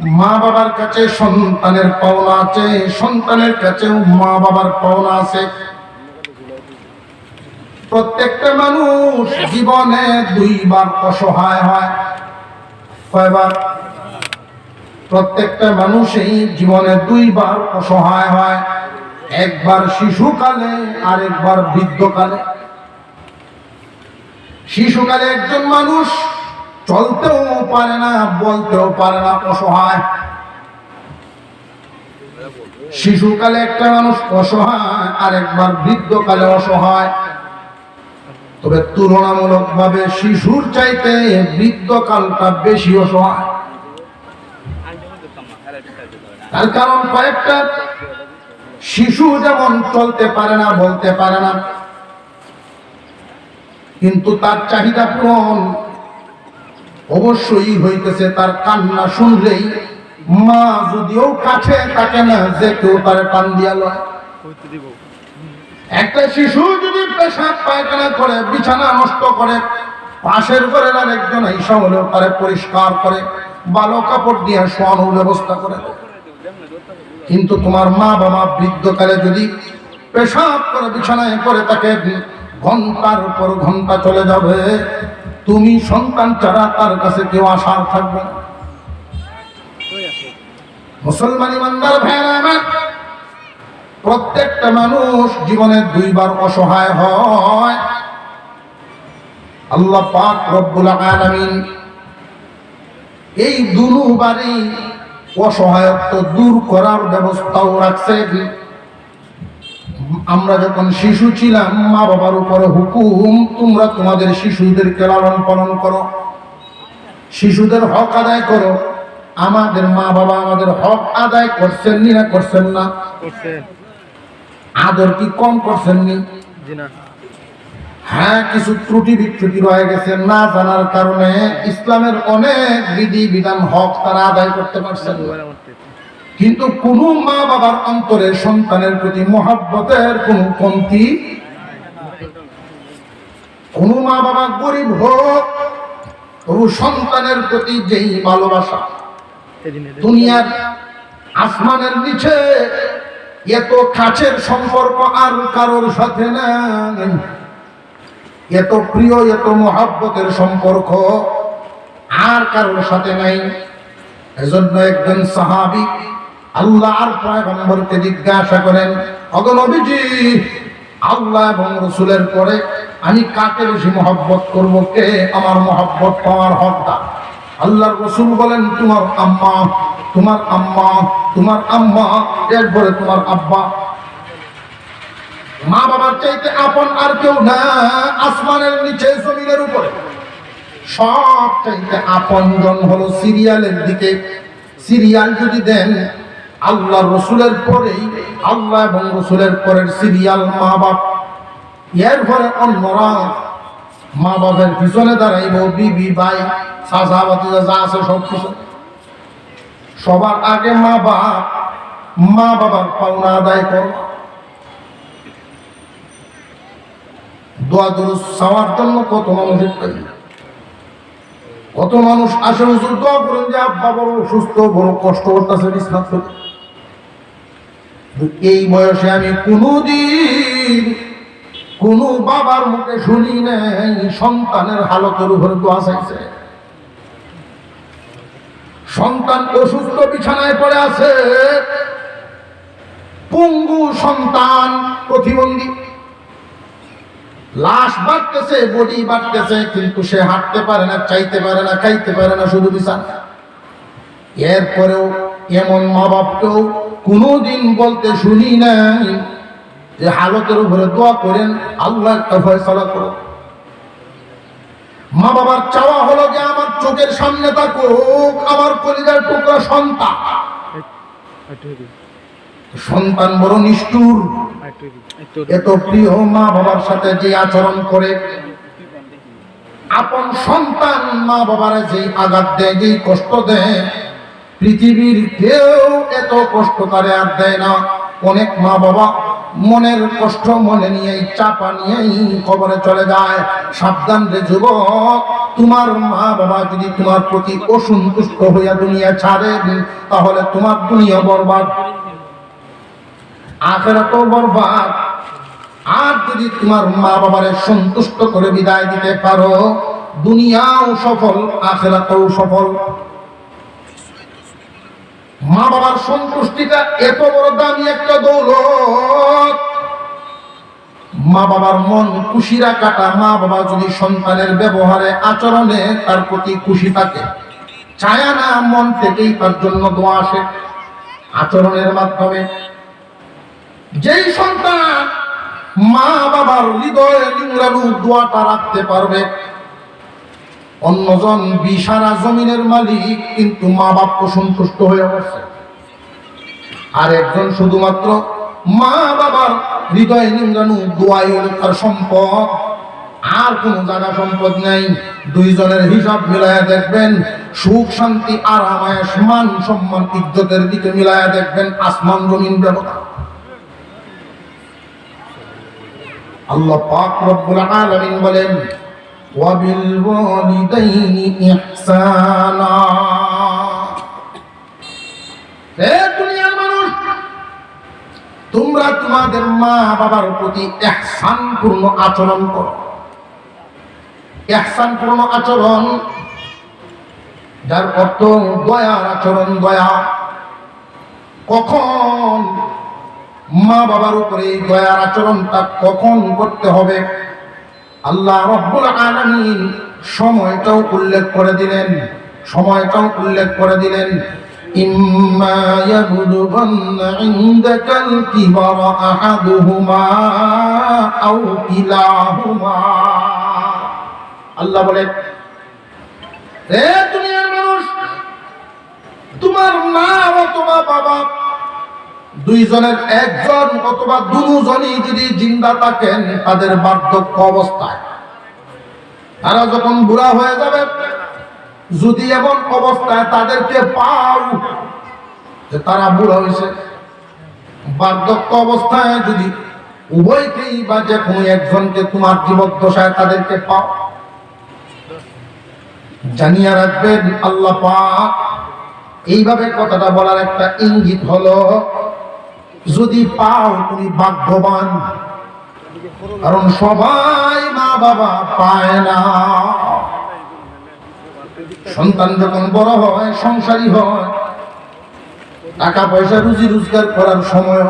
মা বাবার কাছে সন্তানের পাওনা আছে, সন্তানের কাছেও মা বাবার পাওনা আছে। প্রত্যেকটা মানুষ জীবনে দুইবার অসহায় হয়। কয়বার? প্রত্যেকটা মানুষই জীবনে দুইবার অসহায় হয়। একবার শিশুকালে আর একবার বৃদ্ধকালে। শিশুকালে একজন মানুষ চলতেও পারে না, বলতেও পারে না অসহায়। শিশুকালে একটা মানুষ অসহায় আর একবার বৃদ্ধকালে অসহায়। তবে তুলনামূলক ভাবে শিশুর চাইতে বৃদ্ধকালটা বেশি অসহায়। তার কারণ কয়েকটা। শিশু যেমন চলতে পারে না, বলতে পারে না। কিন্তু তার চাহিদা পূরণ অবশ্যই হইতেছে তার কান্না শুনলেই। মা যদিও কাছে থাকে না যে কেউ তার টান দিয়া লয়। একটা শিশু যদি পেশাব পায়খানা করে বিছানা নষ্ট করে পাশের ঘরের আর একজন ঈশা হলেও তারে পরিষ্কার করে ভালো কাপড় দিয়ে শোয়ানোর ব্যবস্থা করে কিন্তু তোমার মা বাবা বৃদ্ধকালে যদি পেশাব করে বিছানায় করে তাকে ঘণ্টার পর ঘণ্টা চলে যাবে। তুমি সন্তান ছাড়া তার কাছে কেউ আসার থাকবে। মুসলমান ইমানদার প্রত্যেকটা মানুষ জীবনে দুইবার অসহায় হয় আল্লাহ পাক রব্বুল আলামিন এই দুনুবারই অসহায়ত্ব দূর করার ব্যবস্থাও রাখছেন আমরা যখন শিশু ছিলাম মা বাবার উপরে হুকুম তোমরা তোমাদের শিশুদেরকে লালন পালন করো। শিশুদের হক আদায় করো। আমাদের মা বাবা আমাদের হক আদায় করছেন নি না করছেন না? আদর কি কম করছেন নি? হ্যাঁ কিছু ত্রুটি বিচ্যুতি রয়ে গেছে না জানার কারণে ইসলামের অনেক বিধি বিধান হক তারা আদায় করতে পারছেন না। কিন্তু কোন মা বাবার অন্তরে সন্তানের প্রতি মহাব্বতের কোন কমতি কোন মা বাবা গরিব হোক, তবু সন্তানের প্রতি যেই ভালোবাসা, দুনিয়ার আসমানের নিচে এত কাছের সম্পর্ক আর কারোর সাথে নাই। এত প্রিয়, এত মহাব্বতের সম্পর্ক আর কারোর সাথে নাই। এজন্য একজন সাহাবি আল্লাহ আর পয়গম্বরকে জিজ্ঞাসা করেন অগনবীজি আল্লাহ এবং রসুলের পরে আমি কাকে বেশি মহব্বত করব? কে আমার মহব্বত পাওয়ার হকদার? আল্লাহর রসুল বলেন, তোমার আম্মা তোমার আম্মা তোমার আম্মা, এরপরে তোমার আব্বা। মা বাবার চাইতে আপন আর কেউ না, আসমানের নিচে, জমিনের উপরে। সব চাইতে আপন জন হলো সিরিয়ালের দিকে। সিরিয়াল যদি দেন আল্লাহ রসুলের পরেই, আল্লাহ এবং রসুলের পরের সিরিয়াল মা বাপ এর পরে অন্যরা মা বাপের পিছনে দাঁড়াইব, বিবি, ভাই যা আছে, সব পিছনে সবার আগে মা বাপ মা বাবার পাওনা আদায় কর। দোয়া দুরুস চাওয়ার জন্য কত মানুষ পাই কত মানুষ আসে, হুজুর, দোয়া করেন যে আব্বা বড় অসুস্থ বড় কষ্ট করতেছে বিছনাথ এই বয়সে আমি কোনোদিন কোন বাবার মুখে শুনি নাই, সন্তানের হালতের উপরে দোয়া চাইছে। সন্তান অসুস্থ বিছানায় পড়ে আছে। পঙ্গু সন্তান প্রতিবন্ধী। লাশ বাড়তেছে, বডি বাড়তেছে, কিন্তু সে হাঁটতে পারে না, চাইতে পারে না, খাইতে পারে না, শুধু বিছানা। এরপরেও এমন মা বাপকেও কোনোদিন বলতে শুনি নাই যে হালতের উপরে দোয়া করেন আল্লাহ একটা ফয়সলা করো। মা বাবার চাওয়া হলো যে আমার চোখের সামনে থাকুক, আমার কলিজার টুকরা সন্তান। সন্তান বড় নিষ্ঠুর। এত প্রিয় মা বাবার সাথে যে আচরণ করে। আপন সন্তান মা বাবার যে আঘাত দেয়, যেই কষ্ট দেয় পৃথিবীর কেউ এত কষ্ট করে আর দেয় না। অনেক মা বাবা মনের কষ্ট মনে নিয়ে চাপা নিয়েই কবরে চলে যায়। সাবধান রে যুবক, তোমার মা বাবা যদি তোমার প্রতি অসন্তুষ্ট হইয়া দুনিয়া ছাড়েন, তাহলে তোমার দুনিয়া বরবাদ। আখেরাতও বরবাদ। আর যদি তোমার মা বাবারে সন্তুষ্ট করে বিদায় দিতে পারো, দুনিয়াও সফল, আখেরাতেও সফল। মা বাবার সন্তুষ্টিটা এত বড় দামি একটা দৌলত। মা বাবার মন খুশি রাখাটা মা বাবা যদি সন্তানের ব্যবহারে, আচরণে তার প্রতি খুশি থাকে চায় না মন থেকেই তার জন্য দোয়া আসে আচরণের মাধ্যমে। যেই সন্তান মা বাবার হৃদয়ে লিঙ্গানু দোয়াটা রাখতে পারবে অন্যজন বিশারা জমিনের মালিক, কিন্তু মা বাপ সন্তুষ্ট হয়ে বসে। আর একজন শুধুমাত্র মা বাবার হৃদয়ে নিংড়ানো দোয়াই তার সম্পদ। আর কোন জায়গা সম্পদ নেই। দুইজনের হিসাব মিলায়া দেখবেন, সুখ, শান্তি আরামায় মান, সম্মান, ইজ্জতের দিকে মিলায়া দেখবেন আসমান, জমিন ব্যবহার আল্লাহ পাক রব্বুল আলামিন বলেন وبالوالدين إحسانا হে দুনিয়ার মানুষ তোমরা তোমাদের মা বাবার প্রতি এহসান পূর্ণ আচরণ করো এহসান পূর্ণ আচরণ যার অর্থ দয়ার আচরণ দয়া কখন মা বাবার উপরে এই দয়ার আচরণটা কখন করতে হবে আল্লাহ রব্বুল আলামিন সময়টাও উল্লেখ করে দিলেন, সময়টাও উল্লেখ করে দিলেন। আল্লাহ দুনিয়ার মানুষ, তোমার মা অথবা বাবা দুইজনের একজন অথবা দুজনই যদি জিন্দা থাকেন, তাদের বার্ধক্য অবস্থায়। তারা যখন বুড়া হয়ে যাবে, যদি এমন অবস্থায় তাদেরকে পাও যে তারা বুড়া হয়েছে, বার্ধক্য অবস্থায় যদি উভয়কেই বা যে কোনো একজনকে তোমার জীবদ্দশায় তাদেরকে পাও, জানিয়ে রাখবেন, আল্লাহ পাক এইভাবে কথাটা বলার একটা ইঙ্গিত হলো যদি পাও তুমি ভাগ্যবান। কারণ সবাই মা বাবা পায় না। সন্তান যখন বড় হয়, সংসারী হয়, টাকা পয়সা রুজি রোজগার করার সময়